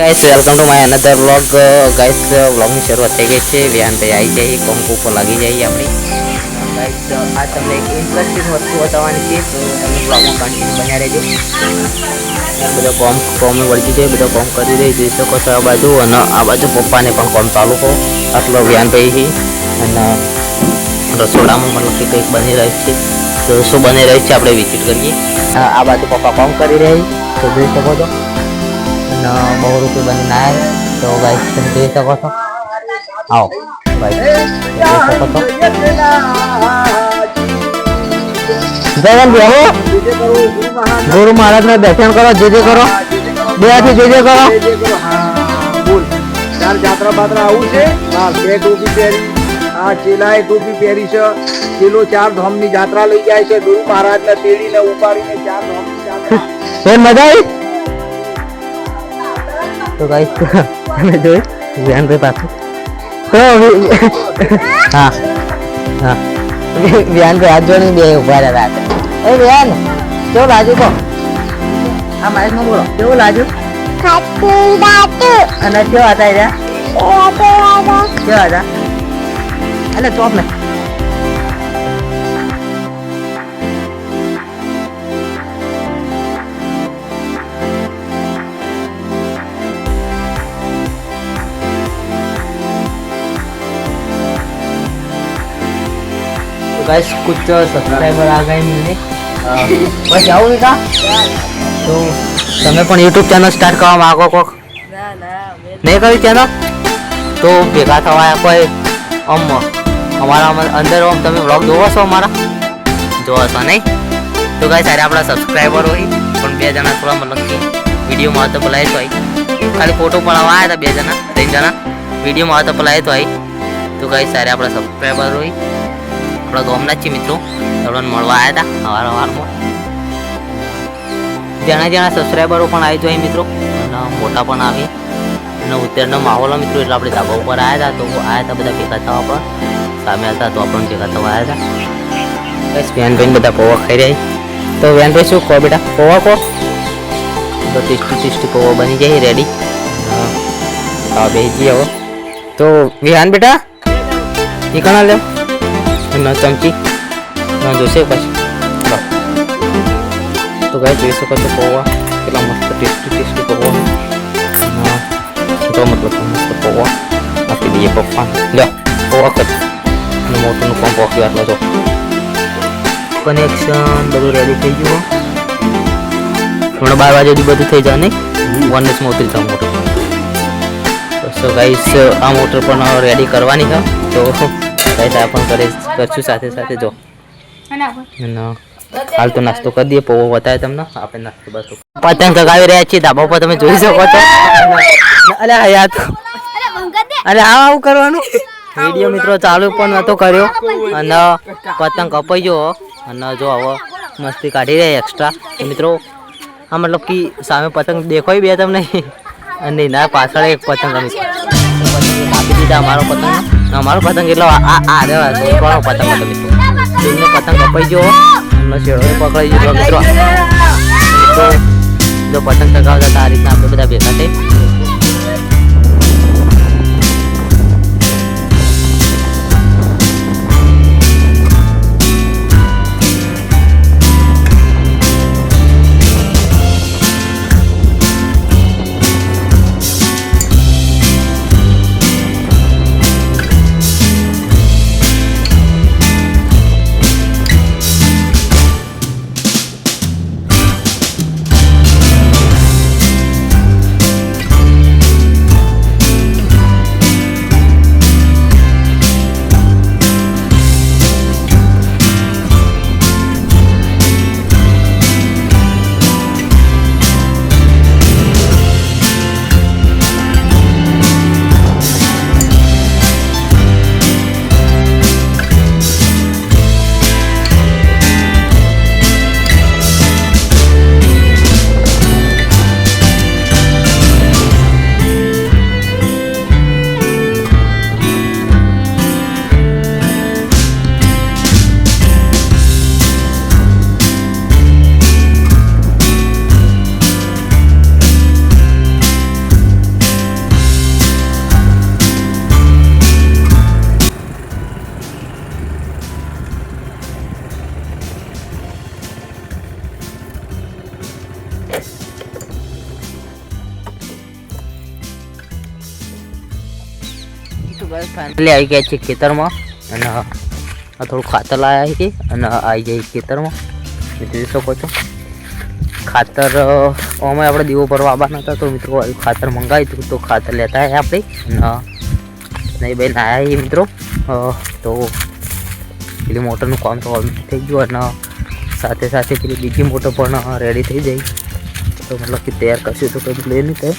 Guys welcome to my another vlog guys વ્લોગની શરૂઆત થઈ ગઈ છે. વ્યાનભાઈ આવી જાય કંકુ ઉપર લાગી જાય આપણી. ગાઈસ આ તમને એક ઇન્ટરેસ્ટિંગ વસ્તુ બતાવવાની છે, તો તમે વ્લોગમાં કન્ટિન્યુ બન્યા રહેજો. બધો કોમ કોમ વળગી જાય, બધો કોમ કરી રહી જોઈ શકો છો આ બાજુ, અને આ બાજુ પપ્પાને પણ કોમ ચાલુ કહો આટલો વ્યાનભાઈ અને રસોડામાં મતલબ કે કંઈક બની રહ્યું છે. તો શું બની રહ્યું છે, આપણે વિઝિટ કરીએ. આ બાજુ પપ્પા કોમ કરી રહી તો જોઈ શકો છો. બહુ રૂપિયા આવ્યા તો ગાઈસ તમે જોઈ શકો છો. આવો. ગાઈસ જોઈ શકો છો જયવંત બેહો ગુરુ મહારાજ ને દર્શન કરો જે જે કરો. બે હાથી જે જે કરો. ચાર જાત્રા બાત્રા આવું છે. હા બે ટોપી પહેરી આ ચેલાએ ટોપી પહેરી છે. ચેલો ચાર ધામની જાત્રા લઈ જાય છે. ગુરુ મહારાજ ને તેડીને ઉપાડીને ચાર જાત્રા. એ મજા આવી? તો ગાઈસ તમે જોઈ વ્યાનભાઈ પાસે તો હા. હા. વ્યાનભાઈ હાથ જોડીને બે ઊભા રહ્યા હતા એ વ્યાન કેવું લાજુ કહો? આ માઇકમાં બોલો. કેવું લાગ્યું? અને કેવા હતા કેવા હતા? એટલે ચોપ ને? तो गाइस कुछ सब्सक्राइबर आ गए मिलने बस આવું કા તો તમે પણ યુટ્યુબ ચેનલ સ્ટાર્ટ કરવા માંગો કોક નહીં કર્યું ચેનલ તો ભેગા થવા કોઈ આમ અમારા અમ- અંદર આમ તમે વ્લોગ જોવો છો અમારા જોવો છો નહીં તો ગાઈસ સારે આપણા સબસ્ક્રાઈબર હોય પણ બે જણા થોડા મતલબ કે વિડીયોમાં તો બોલાય તો હોય ખાલી ફોટો પડાવવા આવ્યા હતા બે જણા ત્રણ જણા વિડીયોમાં આવતા બોલાય તો હોય તો ગાઈસ સારે આપણા સબસ્ક્રાઈબર હોય આપણા ગામના જ છે મિત્રો. આપણને મળવા આવ્યા હતા સવાર સવારમાં જણા જણા સબસ્ક્રાઈબરો પણ આવી જાય મિત્રો. અને મોટા પણ આવી. અને ઉત્તરનો માહોલ મિત્રો, એટલે આપણે ધાબા ઉપર આવ્યા હતા તો આવ્યા હતા બધા ભેગા થવા પર સામે હતા તો આપણને ભેગા થવા આવ્યા હતા બસ વેનભાઈ બધા પૌવા ખાઈ રહ્યા તો વેનભાઈ શું કહો બેટા? પૌવા કહો. તો ટેસ્ટી ટેસ્ટી પૌવા બની જાય રેડી હા. બેસી હવે તો વિહાન બેટા એ કણા લે એમના ચમચી ના જોશે પછી તો ગાય જોઈ શકો છો પૌવા કેટલા મસ્ત ટેસ્ટી ટેસ્ટી પૌવા તો મતલબ મસ્ત પૌવા આપી દઈએ પપ્પા લો પૌવા કર અને મોટું કોમ પોકી આટલો તો કનેક્શન બધું રેડી થઈ ગયું હમણાં બાર વાગે બધું થઈ જાય નહીં વન એચમાં ઉતરી જાવ મોટર સો ગાઈસ આ મોટર પણ રેડી કરવાની છે તો આ પણ કરે કરશું સાથે સાથે જો. હાલ તો નાસ્તો કરી દઈએ. પૌવો બતાવે તમને. આપણે નાસ્તો બસ પતંગ ચગાવી રહ્યા છીએ. ધાબા પર તમે જોઈ શકો છો. અરે યાર અરે આ આવું કરવાનું? વીડિયો મિત્રો ચાલુ પણ નતો કર્યો. અને પતંગ કપાઈ ગયો અને જો હવે મસ્તી કાઢી રહ્યા એક્સ્ટ્રા મિત્રો આ મતલબ કે સામે પતંગ દેખાય બે તમને. અને ના પાછળ એક પતંગ કાપી દીધા અમારો પતંગ. અમારો પતંગ એટલો આ આ દેવા છોકરાનો પતંગ હતો મિત્રો? પતંગ કપાઈ ગયો. એમનો છેડો પકડાઈ ગયો. મિત્રો જો પતંગ ચગાવતા હતા, આ રીતના આપણે બધા ભેગા થઈ ફાઇનલી આવી ગયા છે ખેતરમાં. અને આ થોડું ખાતર લાવ્યા છે અને આવી જાય ખેતરમાં. જોઈ શકો છો. ખાતર અમે આપણે દીવો ભરવા આવવાના હતા તો મિત્રો ખાતર મંગાવ્યું હતું તો ખાતર લેતા આવ્યા આપણે. નહીં ભાઈ આવ્યા છીએ મિત્રો. તો પેલી મોટરનું કામ તો થઈ ગયું અને સાથે સાથે પેલી બીજી મોટર પણ રેડી થઈ જાય તો મતલબ કે તૈયાર કરશું તો કંઈ લે નહીં થાય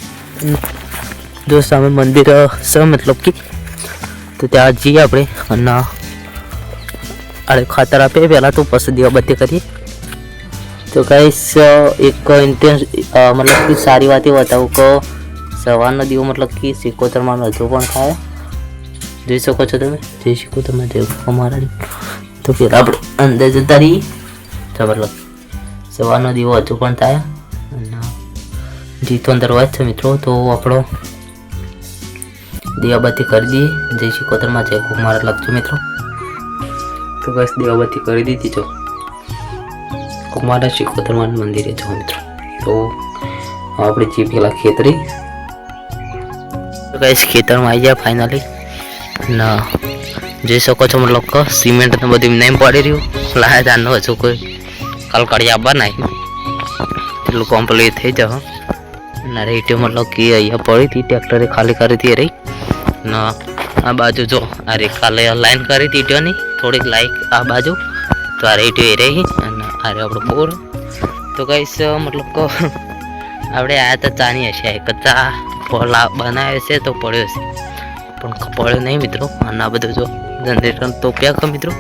જો સામે મંદિર સ મતલબ કે તો ત્યાં જઈએ આપણે. અને અરે ખાતર આપીએ. પહેલાં તો પછી દીવાબત્તી કરીએ. તો ગાઈસ એક ઇન્ટેન્સ મતલબ કે સારી વાત એ બતાવું કે સવારનો દીવો મતલબ કે સિકોતરમાં હજુ પણ થાય. જોઈ શકો છો તમે? જોઈ શકો તમે દેવ અમારા તો પહેલાં આપણે અંદર જતા રહીએ. મતલબ સવારનો દીવો હજુ પણ થાય. અને જીતો અંદર વાત છે મિત્રો. તો આપણો દીવાબત્તી કરી દઈએ. જય શિકોતરમાં જય કુમાર લખજો મિત્રો. તો બસ દીવાબત્તી કરી દીધી જો. કુમારા કોતરમાં મંદિરે જાઓ મિત્રો. તો આપણે જે પેલા ખેતરી. કઈશ ખેતરમાં આવી ગયા ફાઇનલી ના જોઈ શકો છો મતલબ કે સિમેન્ટ ને બધું નહીં પડી રહ્યું. લાયા જાનો હજુ કોઈ કાલ કાઢી આવવા નહીં. એટલું કમ્પ્લીટ થઈ જાવ. અને રેટી મતલબ કે અહીંયા પડી હતી ટ્રેક્ટરે ખાલી કરી હતી રહી. ને, આ બાજુ જો, આ કાલે લાઈન કરી દીધોની થોડીક લાઈક આ બાજુ. તો આ રેટી એ રહી અને આ રે આપણો બોર તો કહીશ મતલબ કહો આપણે આ તો ચાની હશે એક ચા ફોલા બનાવે છે તો પડ્યો છે. પણ પડ્યો નહીં મિત્રો. અને આ બધું જો જનરેટર તો ખ મિત્રો?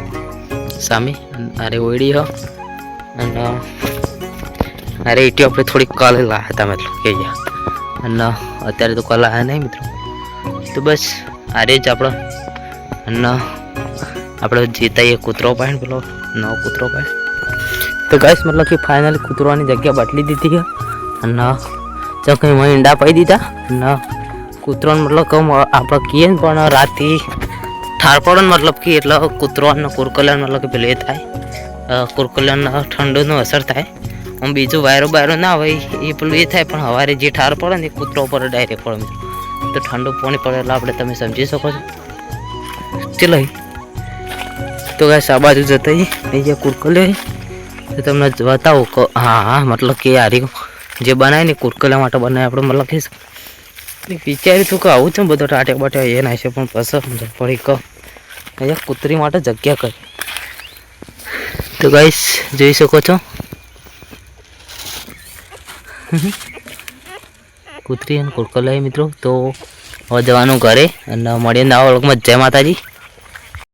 સામે. અરે ઓળી હ અને અરે એટી આપણે થોડીક કાલે લાયા હતા, મતલબ કે અને અત્યારે તો કલા નહીં મિત્રો. તો બસ, આ જ આપણો. ન આપણે જીતા એ કૂતરો પાય પેલો નવો કૂતરો પાય તો ગાઈસ મતલબ કે ફાઇનલી કૂતરોની જગ્યા બદલી દીધી અને જો કંઈ મેં ઈંડા પાઈ દીધા ન કૂતરોને મતલબ કે આપણે કહીએ ને પણ રાતે ઠાર પડે મતલબ કે એટલે કૂતરો અને કુરકલન મતલબ કે પેલું એ થાય. કુરકલન ઠંડુનું અસર થાય. આમ બીજું વાયરો બાયરો ના હોય, એ પેલું એ થાય, પણ સવારે જે ઠાર પડે ને એ કૂતરો ઉપર ડાયરેક્ટ પડે. તો ઠંડુ પાણી પડે એટલે આપણે તમે સમજી શકો છો. ચલો તો ગાઈસ આ બાજુ જતા એ જે તો તમને બતાવું કે હા હા, મતલબ કે આરી જે બનાવે ને કુરકલ્યા માટે બનાવે આપણે મતલબ કે વિચાર્યું હતું કે આવું છે બધો ટાટે બાટે, એ ના છે પણ પસંદ પડી કહો અહીંયા કૂતરી માટે જગ્યા કરી તો ગાઈસ જોઈ શકો છો. કૂતરી અને કુરકલ્યા મિત્રો. તો હવે જવાનું ઘરે અને મળીએ નવા વર્ગમાં જય માતાજી.